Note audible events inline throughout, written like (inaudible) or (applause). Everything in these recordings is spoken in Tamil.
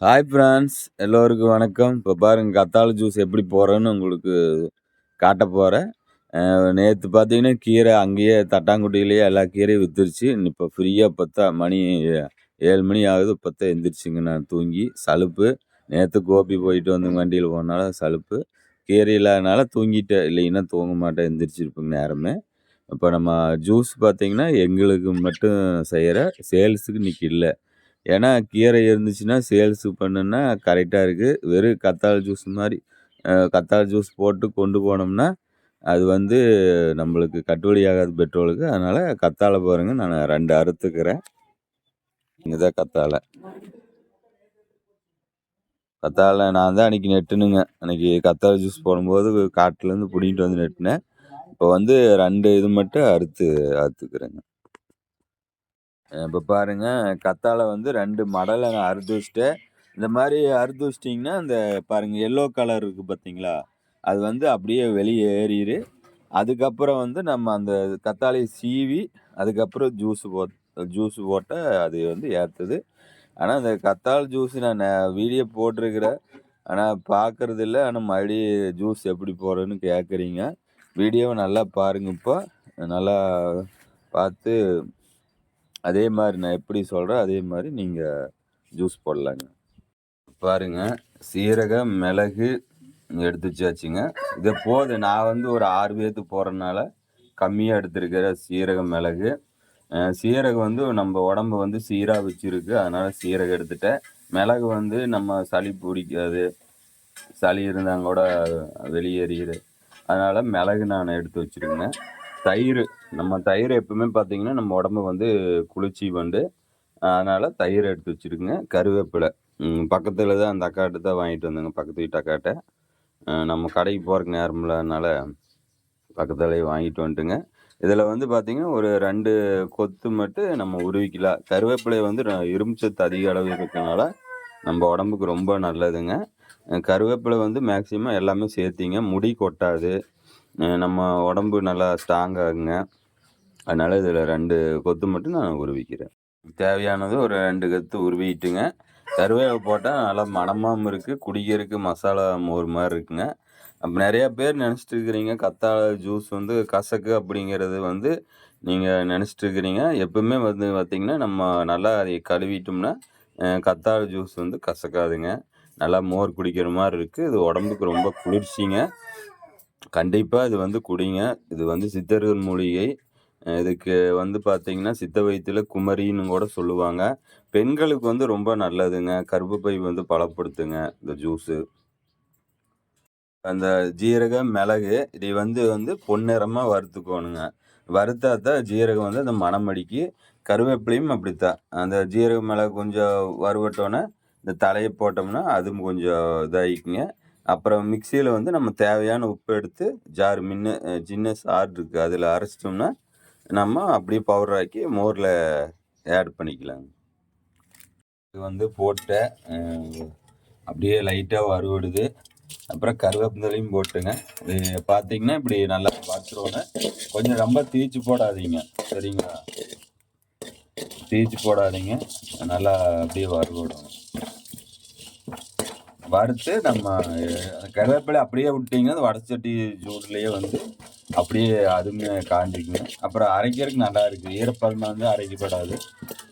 ஹாய் ஃப்ரெண்ட்ஸ் எல்லோருக்கும் வணக்கம். இப்போ பாருங்க கத்தாழை ஜூஸ் எப்படி போடுறேன்னு உங்களுக்கு காட்ட போகிறேன் நேற்று பார்த்தீங்கன்னா கீரை அங்கேயே தட்டாங்குட்டியிலேயே எல்லா கீரையும் வித்துருச்சு. இப்போ ஃப்ரீயாக பார்த்தா மணி ஏழு மணி ஆகுது. பத்தா எந்திரிச்சிங்க நான் தூங்கி. சலுப்பு. நேற்று கோபி போயிட்டு வந்து வண்டியில் போனால சலுப்பு. கீரை இல்லாதனால தூங்கிட்டேன். இல்லைன்னா தூங்க மாட்டேன். எந்திரிச்சிருப்பேங்க நேரமே. இப்போ நம்ம ஜூஸ் பார்த்தீங்கன்னா எங்களுக்கு மட்டும் செய்கிற சேல்ஸுக்கு இன்றைக்கி இல்லை. ஏன்னா கீரை இருந்துச்சுன்னா சேல்ஸு பண்ணுன்னா கரெக்டாக இருக்குது வெறும் கத்தாழை ஜூஸ் மாதிரி கத்தாழை ஜூஸ் போட்டு கொண்டு போனோம்னா அது வந்து நம்மளுக்கு கட்டுப்படி ஆகாது பெட்ரோலுக்கு. அதனால் கத்தாழை பாருங்கள் நான் ரெண்டு அறுத்துக்கிறேன். இதுதான் கத்தாழை. கத்தாழை நான் தான் அன்றைக்கி நெட்டுனுங்க. அன்றைக்கி கத்தாழை ஜூஸ் போடும்போது காட்டிலேருந்து பிடிங்கிட்டு வந்து நெட்டினேன். இப்போ வந்து ரெண்டு இது மட்டும் அறுத்து அறுத்துக்கிறேங்க. இப்போ பாருங்க கத்தாழை வந்து ரெண்டு மடலை நான் இந்த மாதிரி அறுத்து வச்சிட்டிங்கன்னா இந்த பாருங்க எல்லோ கலர் இருக்குது பார்த்தீங்களா அது வந்து அப்படியே வெளியே ஏறிடு அதுக்கப்புறம் வந்து நம்ம அந்த கத்தாழையை சீவி அதுக்கப்புறம் ஜூஸ் போ ஜூஸ் போட்டால் அது வந்து ஏற்றுது ஆனால் அந்த கத்தாழை ஜூஸ் நான் வீடியோ போட்டிருக்கிறேன். ஆனால் பார்க்குறது இல்லை ஆனால் மறுபடியும் ஜூஸ் எப்படி போடுறேன்னு கேட்குறீங்க வீடியோவை நல்லா பாருங்க இப்போ. நல்லா பார்த்து அதே மாதிரி நான் எப்படி சொல்கிறேன் அதே மாதிரி நீங்கள் ஜூஸ் போடலாங்க. பாருங்கள் சீரகம் மிளகு எடுத்து வச்சாச்சுங்க இது போது நான் வந்து ஒரு ஆறு பேர்த்து போகிறனால கம்மியாக எடுத்துருக்கிற சீரகம் மிளகு. சீரகம் வந்து நம்ம உடம்பு வந்து சீராக வச்சுருக்கு. அதனால் சீரகம் எடுத்துட்டேன். மிளகு வந்து நம்ம சளி பிடிக்காது. சளி இருந்தாங்க கூட வெளியேறிடு. அதனால் மிளகு நான் எடுத்து வச்சுருக்கேன் தயிர் நம்ம தயிர் எப்பவுமே பார்த்தீங்கன்னா நம்ம உடம்பு வந்து குளிர்ச்சி வந்து அதனால் தயிர் எடுத்து வச்சுருக்குங்க. கருவேப்பிலை. பக்கத்தில் தான் அந்த அக்காட்ட தான் வாங்கிட்டு வந்தேங்க பக்கத்து வீட்டு அக்காட்ட நம்ம கடைக்கு போகிறக்கு நேரம் இல்லாதனால பக்கத்துலேயே வாங்கிட்டு வந்துட்டுங்க. இதில் வந்து பார்த்திங்கன்னா ஒரு ரெண்டு கொத்து மட்டும் நம்ம உருவிக்கலாம். கருவேப்பிலை வந்து இரும்புச்சத்து அதிக அளவு இருக்கிறதுனால நம்ம உடம்புக்கு ரொம்ப நல்லதுங்க. கருவேப்பிலை வந்து மேக்சிமம் எல்லாமே சேர்த்திங்க. முடி கொட்டாது. நம்ம உடம்பு நல்லா ஸ்ட்ராங் ஆகுங்க. அதனால் இதில் ரெண்டு கொத்து மட்டும் நான் உருவிக்கிறேன். தேவையானது ஒரு ரெண்டு கத்து உருவிட்டுங்க. கருவேலை போட்டால் நல்லா மணமாகவும் இருக்குது குடிக்கிறதுக்கு மசாலா மோர் மாதிரி இருக்குங்க. அப்போ நிறையா பேர் நினச்சிட்டு இருக்கிறீங்க கத்தாழை ஜூஸ் வந்து கசக்கு அப்படிங்கிறது வந்து நீங்கள் நினச்சிட்டு இருக்கிறீங்க. எப்பவுமே வந்து பார்த்திங்கன்னா நம்ம நல்லா அதை கழுவிட்டோம்னா கத்தாழை ஜூஸ் வந்து கசக்காதுங்க. நல்லா மோர் குடிக்கிற மாதிரி இருக்குது இது உடம்புக்கு ரொம்ப குளிர்ச்சிங்க. கண்டிப்பாக இது வந்து குடிங்க. இது வந்து சித்தர்கள் மூலிகை இதுக்கு வந்து பார்த்தீங்கன்னா சித்த வைத்தியில் குமரின்னு கூட சொல்லுவாங்க. பெண்களுக்கு வந்து ரொம்ப நல்லதுங்க. கருப்புப்பை வந்து பலப்படுத்துங்க இந்த ஜூஸு அந்த ஜீரகம் மிளகு இதை வந்து வந்து பொன்னிறமாக வறுத்துக்கோணுங்க. வறுத்தா தான் ஜீரகம் வந்து அந்த மணமடிக்கு கருவேப்பிலையும் அப்படித்தான் அந்த ஜீரக மிளகு கொஞ்சம் வறுவட்டோன்னே இந்த தலையை போட்டோம்னா அதுவும் கொஞ்சம் இதாகிக்குங்க அப்புறம் மிக்சியில் வந்து நம்ம தேவையான உப்பு எடுத்து ஜார் மின்ன சின்ன சார் இருக்குது அதில் அரைச்சிட்டோம்னா நம்ம அப்படியே பவுடர் ஆக்கி மோரில் ஆட் பண்ணிக்கலாங்க. இது வந்து போட்ட அப்படியே லைட்டாக வறுவிடுது. அப்புறம் கருவேப்பிலையும் போட்டுங்க. இது பார்த்தீங்கன்னா இப்படி நல்லா வறுத்துருவோங்க. கொஞ்சம் ரொம்ப தீச்சு போடாதீங்க. சரிங்களா? தீச்சு போடாதீங்க. நல்லா அப்படியே வறுவிடுங்க வறுத்து நம்ம கருவேப்பிலை அப்படியே விட்டிங்கன்னா அந்த வடச்சட்டி சூடுலேயே வந்து அப்படியே அதுமே காஞ்சிக்குங்க. அப்புறம் அரைக்கிறதுக்கு நல்லா இருக்குது ஈரப்பதமாக வந்து அரைக்கப்படாது.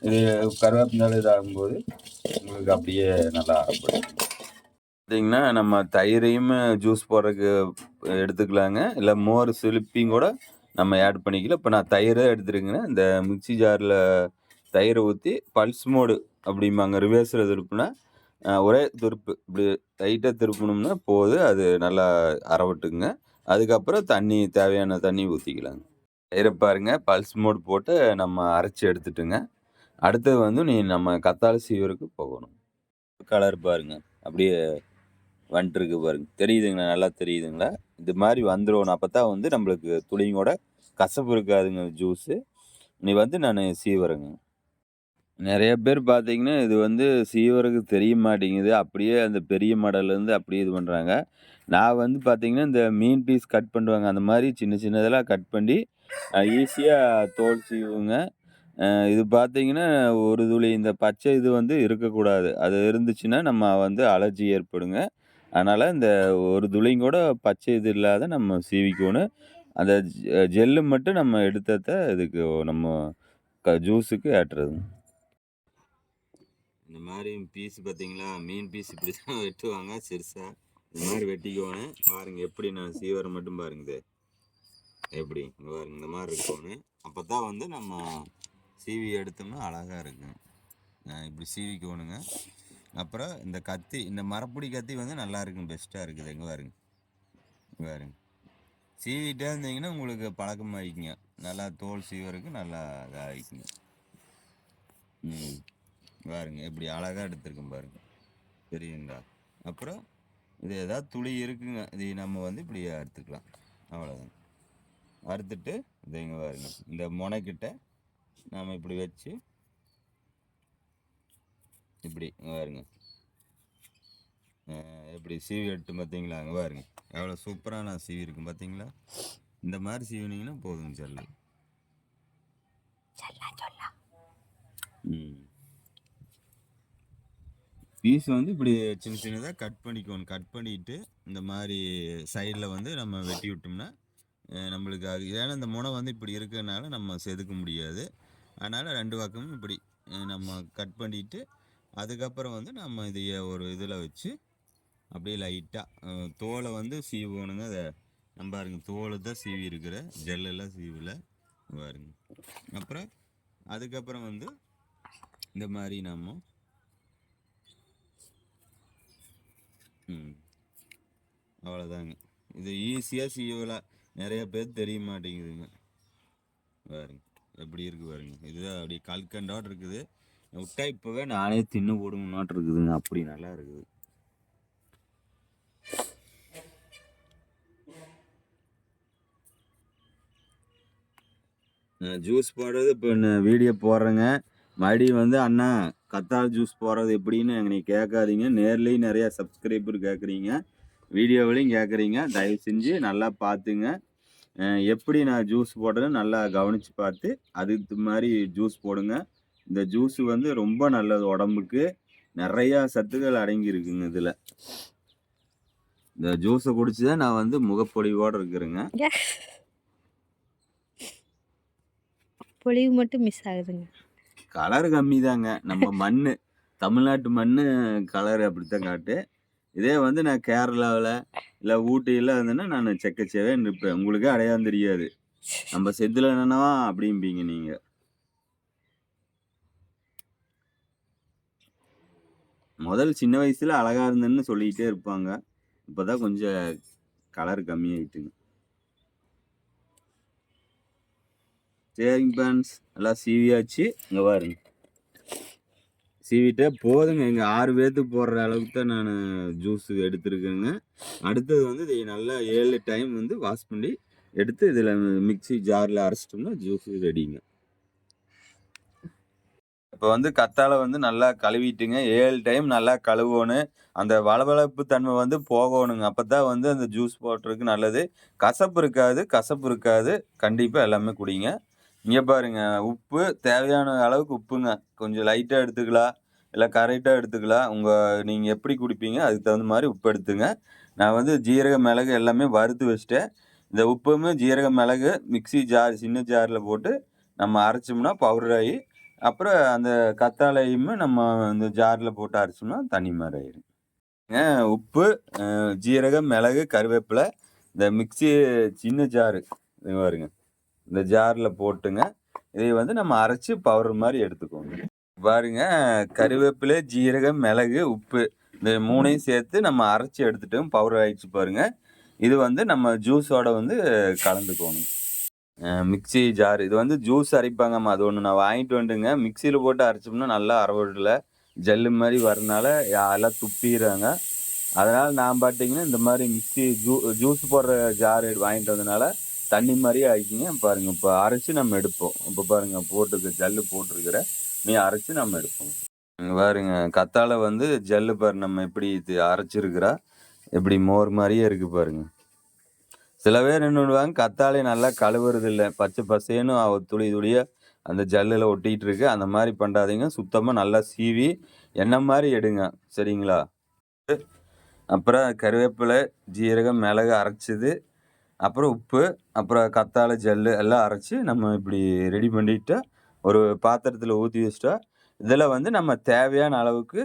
இது கருவேப்பிலை இதாகும்போது உங்களுக்கு அப்படியே நல்லா பார்த்தீங்கன்னா நம்ம தயிரையும் ஜூஸ் போடுறதுக்கு எடுத்துக்கலாங்க. இல்லை மோர் சிலிப்பியும் கூட நம்ம ஆட் பண்ணிக்கலாம். இப்போ நான் தயிரை எடுத்துருக்கேங்க. இந்த மிக்சி ஜாரில் தயிரை ஊற்றி பல்ஸ் மோடு அப்படிம்பாங்க. ரிவேர்ஸில் திருப்பினா ஒரே திருப்பு. இப்படி டைட்டாக திருப்பணும்னா போது அது நல்லா அறவட்டுங்க. அதுக்கப்புறம் தண்ணி தேவையான தண்ணி ஊற்றிக்கலாங்க தயிரை பாருங்க பல்ஸ் மோட் போட்டு நம்ம அரைச்சி எடுத்துட்டுங்க. அடுத்தது வந்து நீ நம்ம கத்தாழ சீவருக்கு போகணும். கலர் பாருங்க. அப்படியே வந்துட்டுருக்கு பாருங்க. தெரியுதுங்களா? நல்லா தெரியுதுங்களா? இது மாதிரி வந்துடும் அப்போ தான் வந்து நம்மளுக்கு துளிங்கூட கசப்பு இருக்காதுங்க ஜூஸு. நீ வந்து நான் சீவரங்க நிறைய பேர் பார்த்தீங்கன்னா, இது வந்து சீவருக்கு தெரிய மாட்டேங்குது. அப்படியே அந்த பெரிய மடல்லேருந்து அப்படியே இது பண்ணுறாங்க. நான் வந்து பார்த்தீங்கன்னா, இந்த மீன் பீஸ் கட் பண்ணுவாங்க. அந்த மாதிரி சின்ன சின்னதெல்லாம் கட் பண்ணி ஈஸியாக தோல் சீவுங்க. அ இது பார்த்தீங்கன்னா, ஒரு துளி இந்த பச்சை இது வந்து இருக்கக்கூடாது. அது இருந்துச்சுன்னா, நம்ம வந்து அலர்ஜி ஏற்படுங்க. அதனால இந்த ஒரு துளியும் கூட பச்சை இது இல்லாத நம்ம சீவிக்கோணும். அந்த ஜெ ஜெல்லு மட்டும் நம்ம எடுத்தத இதுக்கு நம்ம க ஜூஸுக்கு ஏற்றுறதுங்க. இந்த மாதிரி பீஸ் பார்த்தீங்களா? மீன் பீஸ் இப்படி தான் (laughs) வெட்டுவாங்க சிறுசா. இந்த மாதிரி வெட்டிக்கோணும். பாருங்க எப்படி நான் சீவரம் மட்டும் பாருங்க எப்படி? இங்கே பாருங்க இந்த மாதிரி இருக்கோன்னு அப்போ தான் வந்து நம்ம சீவி எடுத்தோம்னா அழகாக இருக்கும். இப்படி சீவிக்கோணுங்க. அப்புறம் இந்த கத்தி இந்த மரப்பிடி கத்தி வந்து நல்லா இருக்கும். பெஸ்ட்டாக இருக்குது. எங்கே பாருங்க. இங்க பாருங்க. சீவிட்டே இருந்தீங்கன்னா, உங்களுக்கு பழக்கமாயிக்குங்க. நல்லா தோல் சீவருக்கு நல்லா இதாயிக்குங்க. ம். பாருங்க எப்படி அழகா எடுத்திருக்கேன் பாருங்க. தெரியுங்களா? அப்புறம் இது ஏதாவது துளி இருக்குங்க. இது நம்ம வந்து இப்படி அறுத்துக்கலாம். அவ்வளோதான். அறுத்துட்டு இத இங்க பாருங்க. இந்த மொனைக்கிட்ட நாம இப்படி வச்சு இப்படி பாருங்க. எப்படி சீவி எடுத்து பார்த்தீங்களா? அங்க பாருங்க. எவ்வளோ சூப்பரா நான் சீவிருக்கேன் பார்த்தீங்களா? இந்த மாரி சீவுனீங்கன்னா போதுங்க ஜல்லு. ம். பீஸ் வந்து இப்படி சின்ன சின்னதாக கட் பண்ணிக்கோணும். கட் பண்ணிட்டு, இந்த மாதிரி சைடில் வந்து நம்ம வெட்டி விட்டோம்னா, நம்மளுக்கு அது ஏன்னா இந்த முனை வந்து இப்படி இருக்கிறனால நம்ம செதுக்க முடியாது. அதனால் ரெண்டு பக்கமும் இப்படி நம்ம கட் பண்ணிட்டு, அதுக்கப்புறம் வந்து நம்ம இதைய ஒரு இதில் வச்சு, அப்படியே லைட்டாக தோலை வந்து சீவணுங்க. அதை நம்ம பாருங்க தோலை தான் சீவி இருக்கிற ஜெல்லெல்லாம் சீவில் பாருங்க. அப்புறம் அதுக்கப்புறம் வந்து இந்த மாதிரி நம்ம ம். அவ்வளோதாங்க. இது ஈஸியாக சீவலாம். நிறைய பேருக்கு தெரிய மாட்டேங்குதுங்க. பாருங்க. எப்படி இருக்கு பாருங்க. இதுதான் அப்படியே கல்கண்டோடு இருக்குது. விட்டா இப்போவே நானே தின்னு போடுங்கன்னாட்டு இருக்குதுங்க. அப்படி நல்லா இருக்குது. ஜூஸ் போடுறது இப்போ வீடியோ போடுறேங்க. மறுபடியும் வந்து அண்ணா கத்தார் ஜூஸ் போடுறது எப்படின்னு எங்களை கேட்காதீங்க. நேர்லேயும் நிறையா சப்ஸ்கிரைபர் கேட்குறீங்க. வீடியோவிலையும் கேட்குறீங்க. தயவு செஞ்சு நல்லா பார்த்துங்க. எப்படி நான் ஜூஸ் போடுறேன்னு நல்லா கவனிச்சு பார்த்து, அதுக்கு மாதிரி ஜூஸ் போடுங்க. இந்த ஜூஸ் வந்து ரொம்ப நல்லது உடம்புக்கு. நிறையா சத்துக்கள் அடங்கியிருக்குங்க இதில் இந்த ஜூஸை குடிச்சு தான் நான் வந்து முகப்பொழிவோடு இருக்கிறேங்க. (laughs) பொழிவு மட்டும் மிஸ் ஆகுதுங்க. கலர் கம்மிதாங்க. நம்ம (laughs) மண்ணு. தமிழ்நாட்டு மண்ணு கலர் அப்படித்தான் காட்டு. இதே வந்து நான் கேரளாவுல, இல்ல ஊட்டியில இருந்தேன்னா, நானு செக்கச்செவேல்னு இருப்பேன். உங்களுக்கே அடையாளம் தெரியாது. "நம்ப செந்தில் அண்ணனவா?" அப்படிம்பீங்க நீங்க. முதல் சின்ன வயசுல அழகா இருந்தேன்னு சொல்லிக்கிட்டே இருப்பாங்க. இப்பதான் கொஞ்சம் கலர் கம்மியாயிட்டுங்க. சரிங்க ஃப்ரெண்ட்ஸ். நல்லா சீவியாச்சு. இங்கே பாருங்க. சீவிட்டே போதுங்க. இங்கே ஆறு பேர்த்து போடுற அளவுக்கு தான் நான் ஜூஸ் எடுத்துருக்கேங்க அடுத்தது வந்து இதை நல்லா ஏழு டைம் வந்து வாஷ் பண்ணி எடுத்து இதில் மிக்ஸி ஜாரில் அரைச்சிட்டோம்னா ஜூஸ் ரெடிங்க. இப்போ வந்து கத்தாழை வந்து நல்லா கழுவிட்டுங்க. ஏழு டைம் நல்லா கழுவணும். அந்த வளவளப்பு தன்மை வந்து போகணுங்க. அப்போ தான் வந்து அந்த ஜூஸ் போடுறதுக்கு நல்லது. கசப்பு இருக்காது கசப்பு இருக்காது. கண்டிப்பாக எல்லாமே குடிங்க. இங்க பாருங்க. உப்பு தேவையான அளவுக்கு உப்புங்க. கொஞ்சம் லைட்டா எடுத்துக்கலாம். இல்ல கரெக்டாக எடுத்துக்கலாம். உங்க நீங்க எப்படி குடிப்பீங்க, அதுக்கு தகுந்த மாதிரி உப்பு எடுத்துங்க. நான் வந்து ஜீரகம், மிளகு எல்லாமே வறுத்து வச்சுட்டேன். இந்த உப்பும், ஜீரகம், மிளகு மிக்சி ஜார் சின்ன ஜாரில் போட்டு நம்ம அரைச்சோம்னா பவுடர் ஆகி அப்புறம் அந்த கத்தாழையும் நம்ம இந்த ஜாரில் போட்டு அரைச்சோம்னா தனி மாதிரி ஆயிடும் உப்பு, ஜீரகம், மிளகு, கருவேப்பிலை இந்த மிக்ஸி சின்ன ஜாரு பாருங்க. இந்த ஜாரில் போட்டுங்க. இதை வந்து நம்ம அரைச்சி பவுடர் மாதிரி எடுத்துக்கோங்க. பாருங்க கருவேப்பிலை, ஜீரகம், மிளகு, உப்பு இந்த மூணையும் சேர்த்து நம்ம அரைச்சி எடுத்துட்டோம். பவுடர் ஆயிடுச்சு பாருங்க. இது வந்து நம்ம ஜூஸோட வந்து கலந்துக்கோணும். மிக்சி மிக்ஸி ஜார் இது வந்து ஜூஸ் அரைப்பாங்கம்மா. அது ஒன்று நான் வாங்கிட்டு வந்துங்க மிக்சியில் போட்டு அரைச்சோம்னா நல்லா அரவடல ஜெல்லு மாதிரி வரனால எல்லாம் துப்பிடுறாங்க அதனால் நான் பார்த்தீங்கன்னா, இந்த மாதிரி மிக்ஸி ஜூ ஜூஸ் போடுற ஜார் வாங்கிட்டு வந்தனால தண்ணி மாதிரியே ஆக்கிங்க. பாருங்க இப்போ அரைச்சி நம்ம எடுப்போம். இப்போ பாருங்க போட்டிருக்க ஜல்லு போட்டிருக்கிற இனி அரைச்சி நம்ம எடுப்போம். பாருங்க கத்தாழ வந்து ஜல்லு பாரு நம்ம எப்படி இது அரைச்சிருக்கிறா. எப்படி மோர் மாதிரியே இருக்கு பாருங்க. சில பேர் என்ன பண்ணுவாங்க, கத்தாழை நல்லா கழுவுறது இல்லை பச்சை பசேல்னு துளி துளியா அந்த ஜல்லில் ஒட்டிகிட்டு இருக்கு அந்த மாதிரி பண்ணாதீங்க சுத்தமாக நல்லா சீவி எண்ணெய் மாதிரி எடுங்க சரிங்களா அப்புறம் கருவேப்பிலை ஜீரகம் மிளகு அரைச்சிது அப்புறம் உப்பு அப்புறம் கத்தாழை ஜல்லு எல்லாம் அரைச்சி நம்ம இப்படி ரெடி பண்ணிட்டு ஒரு பாத்திரத்தில் ஊற்றி வச்சிட்டா இதில் வந்து நம்ம தேவையான அளவுக்கு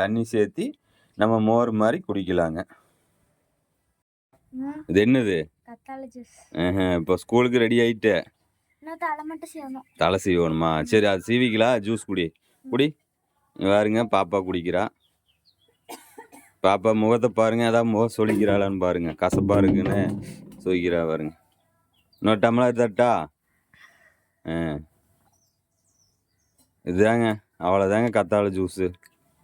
தண்ணி சேர்த்தி நம்ம மோர் மாதிரி குடிக்கலாங்க. இது என்னது? இப்போ ஸ்கூலுக்கு ரெடி ஆயிட்டு. தலை சீவணுமா. சரி அது சீவிக்கலாம் ஜூஸ் குடி. குடி. பாருங்க பாப்பா குடிக்கிறா. பாப்பா முகத்தை பாருங்க ஏதாவது முகம் சொலிக்கிறாளான்னு பாருங்க. கசப்பா இருக்குன்னு. சொலிக்கிறா பாருங்க. இன்னொரு டம்ளர் தட்டா? ஆ. இதுதாங்க அவ்வளோதாங்க கத்தாழை ஜூஸு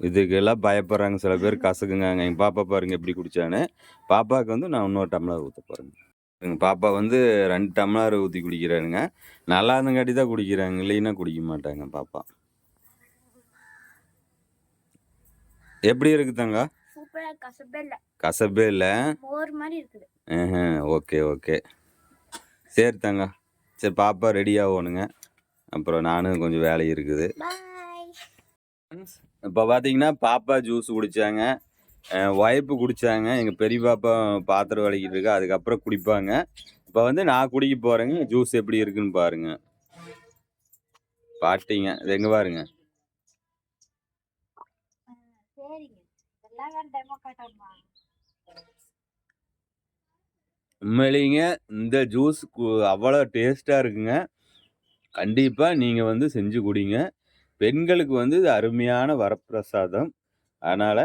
இதுக்கெல்லாம் பயப்படுறாங்க சில பேர் கசக்குங்க எங்கள் பாப்பா பாருங்க எப்படி குடிச்சான்னு. பாப்பாவுக்கு வந்து நான் இன்னொரு டம்ளர் ஊற்ற பாருங்க எங்கள் பாப்பா வந்து ரெண்டு டம்ளர் ஊற்றி குடிக்கிறானுங்க. நல்லா இருந்தங்காட்டி தான் குடிக்கிறாங்க. இல்லைன்னா குடிக்க மாட்டாங்க பாப்பா. எப்படி இருக்கு தங்க சூப்பரா கசப்பே இல்லை. கசப்பே இல்லை. மோர் மாதிரி இருக்குது. Okay okay. சரி தங்க. சரி பாப்பா ரெடி ஆகணுங்க அப்புறம் நானும் கொஞ்சம் வேலை இருக்குது. இப்போ பார்த்தீங்கன்னா பாப்பா ஜூஸ் குடித்தாங்க ஒய்ஃபு குடித்தாங்க எங்கள் பெரிய பாப்பா பாத்திரம் வலிக்கிட்டு இருக்கா அதுக்கப்புறம் குடிப்பாங்க. இப்போ வந்து நான் குடிக்க போகிறேங்க ஜூஸ் எப்படி இருக்குன்னு பாருங்க. பாட்டிங்க இது எங்கே பாருங்க சரிங்க இதெல்லாம் டெமோ காட்டாமா உண்மையிலேங்க இந்த ஜூஸ் அவ்வளோ டேஸ்ட்டாக இருக்குங்க. கண்டிப்பாக நீங்கள் வந்து செஞ்சு குடிங்க. பெண்களுக்கு வந்து இது அருமையான வரப்பிரசாதம். அதனால்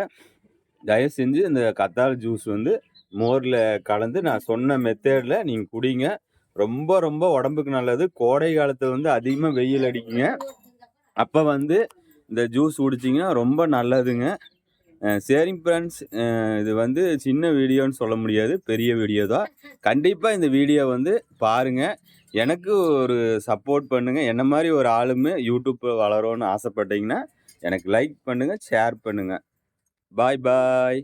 தயவு செஞ்சு இந்த கத்தாழை ஜூஸ் வந்து மோரில் கலந்து நான் சொன்ன மெத்தேடில் நீங்கள் குடிங்க. ரொம்ப ரொம்ப உடம்புக்கு நல்லது. கோடை காலத்தில் வந்து அதிகமாக வெயில் அடிக்குங்க. அப்போ வந்து இந்த ஜூஸ் குடிச்சிங்கன்னா ரொம்ப நல்லதுங்க. சரிங்க ஃப்ரெண்ட்ஸ் இது வந்து சின்ன வீடியோன்னு சொல்ல முடியாது பெரிய வீடியோ தான். கண்டிப்பாக இந்த வீடியோ வந்து பாருங்கள் எனக்கு ஒரு சப்போர்ட் பண்ணுங்கள் என்ன மாதிரி ஒரு ஆளுமே யூடியூப்பில் வளரும்னு ஆசைப்பட்டீங்கன்னா எனக்கு லைக் பண்ணுங்கள் ஷேர் பண்ணுங்கள் பாய் பாய்